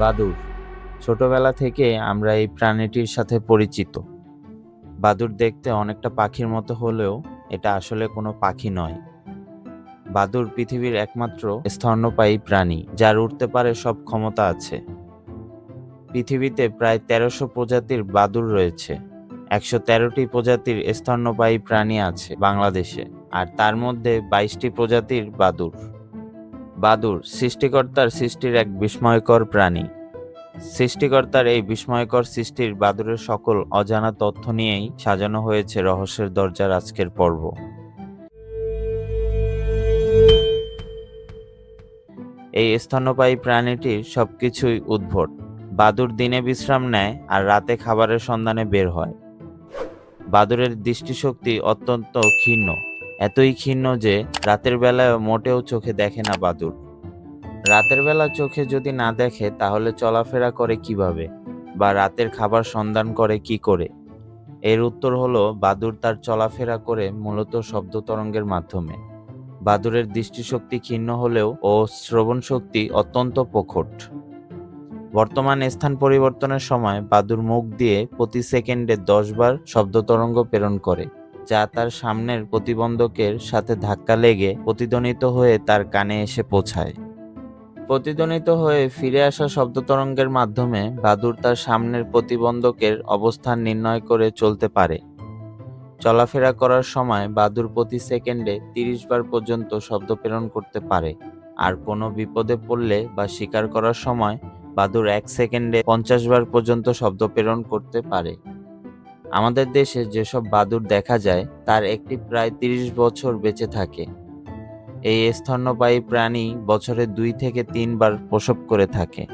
বাদুর। ছোটবেলা থেকে আমরা এই প্রাণীটির সাথে পরিচিত। বাদুর দেখতে অনেকটা পাখির মতো হলেও এটা আসলে কোনো পাখি নয়। বাদুর পৃথিবীর একমাত্র স্তন্যপায়ী প্রাণী, যার উঠতে পারে সব ক্ষমতা আছে। পৃথিবীতে প্রায় তেরোশো প্রজাতির বাদুর রয়েছে। একশো তেরোটি প্রজাতির স্তন্যপায়ী প্রাণী আছে বাংলাদেশে, আর তার মধ্যে বাইশটি প্রজাতির বাদুর। বাদুর সৃষ্টিকর্তার সৃষ্টির এক বিস্ময়কর প্রাণী। সৃষ্টিকর্তার এই বিস্ময়কর সৃষ্টির বাদুরের সকল অজানা তথ্য নিয়েই সাজানো হয়েছে রহস্যের দরজার আজকের পর্ব। এই স্তন্যপায়ী প্রাণীটির সবকিছুই উদ্ভট। বাদুর দিনে বিশ্রাম নেয় আর রাতে খাবারের সন্ধানে বের হয়। বাদুরের দৃষ্টিশক্তি অত্যন্ত ক্ষীণ। এতই ক্ষীণ যে রাতের বেলায় মোটেও চোখে দেখে না বাদুর রাতের বেলা চোখে যদি না দেখে, তাহলে চলাফেরা করে কীভাবে? বা রাতের খাবার সন্ধান করে কি করে? এর উত্তর হলো বাদুর তার চলাফেরা করে মূলত শব্দ তরঙ্গের মাধ্যমে। বাদুরের দৃষ্টিশক্তি ক্ষীণ হলেও ও শ্রবণ শক্তি অত্যন্ত প্রখট বর্তমান স্থান পরিবর্তনের সময় বাদুর মুখ দিয়ে প্রতি সেকেন্ডে দশ বার শব্দ তরঙ্গ প্রেরণ করে। যা তার সামনের প্রতিবন্ধকের সাথে ধাক্কা লেগে প্রতিধ্বনিত হয়ে তার কানে এসে পৌঁছায়। প্রতিধ্বনিত হয়ে ফিরে আসা শব্দ তরঙ্গের মাধ্যমে বাদুর তার সামনের প্রতিবন্ধকের অবস্থান নির্ণয় করে চলতে পারে। চলাফেরা করার সময় বাদুর প্রতি সেকেন্ডে তিরিশ বার পর্যন্ত শব্দ প্রেরণ করতে পারে। আর কোনো বিপদে পড়লে বা শিকার করার সময় বাদুর এক সেকেন্ডে পঞ্চাশ বার পর্যন্ত শব্দ প্রেরণ করতে পারে। আমাদের দেশে যেসব বাদুর দেখা যায়, তার একটি প্রায় তিরিশ বছর বেঁচে থাকে। এই স্তন্যপায়ী প্রাণী বছরে দুই থেকে তিনবার প্রসব করে থাকে।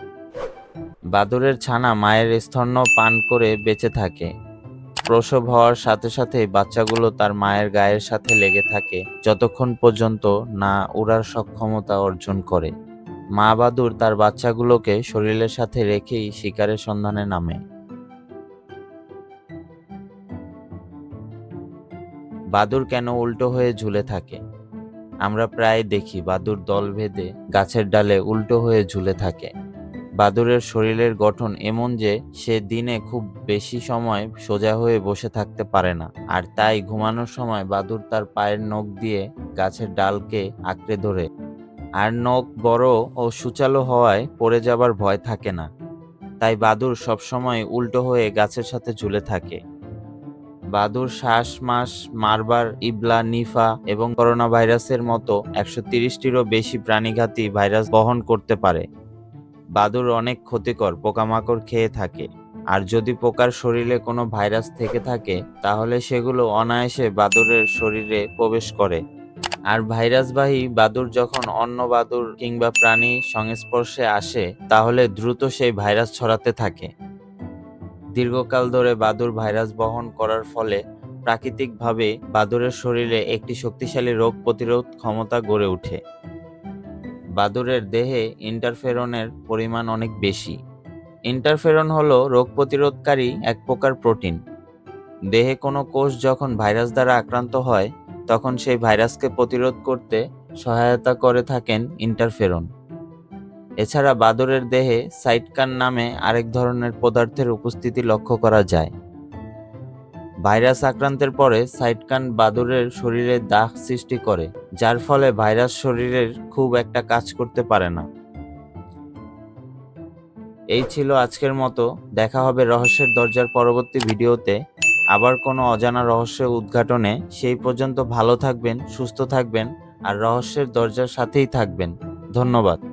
বাদুরের ছানা মায়ের স্তন্য পান করে বেঁচে থাকে। প্রসব হওয়ার সাথে সাথে বাচ্চাগুলো তার মায়ের গায়ের সাথে লেগে থাকে, যতক্ষণ পর্যন্ত না উড়ার সক্ষমতা অর্জন করে। মা বাদুর তার বাচ্চাগুলোকে শরীরের সাথে রেখেই শিকারের সন্ধানে নামে। বাদুর কেন উল্টো হয়ে ঝুলে থাকে? আমরা প্রায় দেখি বাদুর দল ভেদে গাছের ডালে উল্টো হয়ে ঝুলে থাকে। বাদুরের শরীরের গঠন এমন যে সে দিনে খুব বেশি সময় সোজা হয়ে বসে থাকতে পারে না। আর তাই ঘুমানোর সময় বাদুর তার পায়ের নখ দিয়ে গাছের ডালকে আঁকড়ে ধরে। আর নখ বড় ও সুচালো হওয়ায় পড়ে যাবার ভয় থাকে না। তাই বাদুর সবসময় উল্টো হয়ে গাছের সাথে ঝুলে থাকে। বাদুর, শ্বাস মাস, মারবার, ইবলা, নিফা এবং করোনা ভাইরাসের মতো একশো তিরিশটিরও বেশি প্রাণীঘাতী ভাইরাস বহন করতে পারে। বাদুর অনেক ক্ষতিকর, পোকামাকড় খেয়ে থাকে। আর যদি পোকার শরীরে কোনো ভাইরাস থেকে থাকে, তাহলে সেগুলো অনায়াসে বাদুরের শরীরে প্রবেশ করে। আর ভাইরাসবাহী বাদুর যখন অন্য বাদুর কিংবা প্রাণী সংস্পর্শে আসে, তাহলে দ্রুত সেই ভাইরাস ছড়াতে থাকে। দীর্ঘকাল ধরে বাদুর ভাইরাস বহন করার ফলে প্রাকৃতিকভাবে বাদুরের শরীরে একটি শক্তিশালী রোগ প্রতিরোধ ক্ষমতা গড়ে ওঠে। বাদুরের দেহে ইন্টারফেরনের পরিমাণ অনেক বেশি। ইন্টারফেরন হলো রোগ প্রতিরোধকারী এক প্রকার প্রোটিন। দেহে কোনো কোষ যখন ভাইরাস দ্বারা আক্রান্ত হয়, তখন সেই ভাইরাসকে প্রতিরোধ করতে সহায়তা করে থাকেন ইন্টারফেরন। এছাড়া বাদুরের দেহে সাইটকান নামে আরেক ধরনের পদার্থের উপস্থিতি লক্ষ্য করা যায়। ভাইরাস আক্রান্তের পরে সাইটকান বাদুরের শরীরে দাগ সৃষ্টি করে, যার ফলে ভাইরাস শরীরের খুব একটা কাজ করতে পারে না। এই ছিল আজকের মতো। দেখা হবে রহস্যের দরজার পরবর্তী ভিডিওতে। আবার কোনো অজানা রহস্য উদ্ঘাটনে। সেই পর্যন্ত ভালো থাকবেন, সুস্থ থাকবেন, আর রহস্যের দরজার সাথেই থাকবেন। ধন্যবাদ।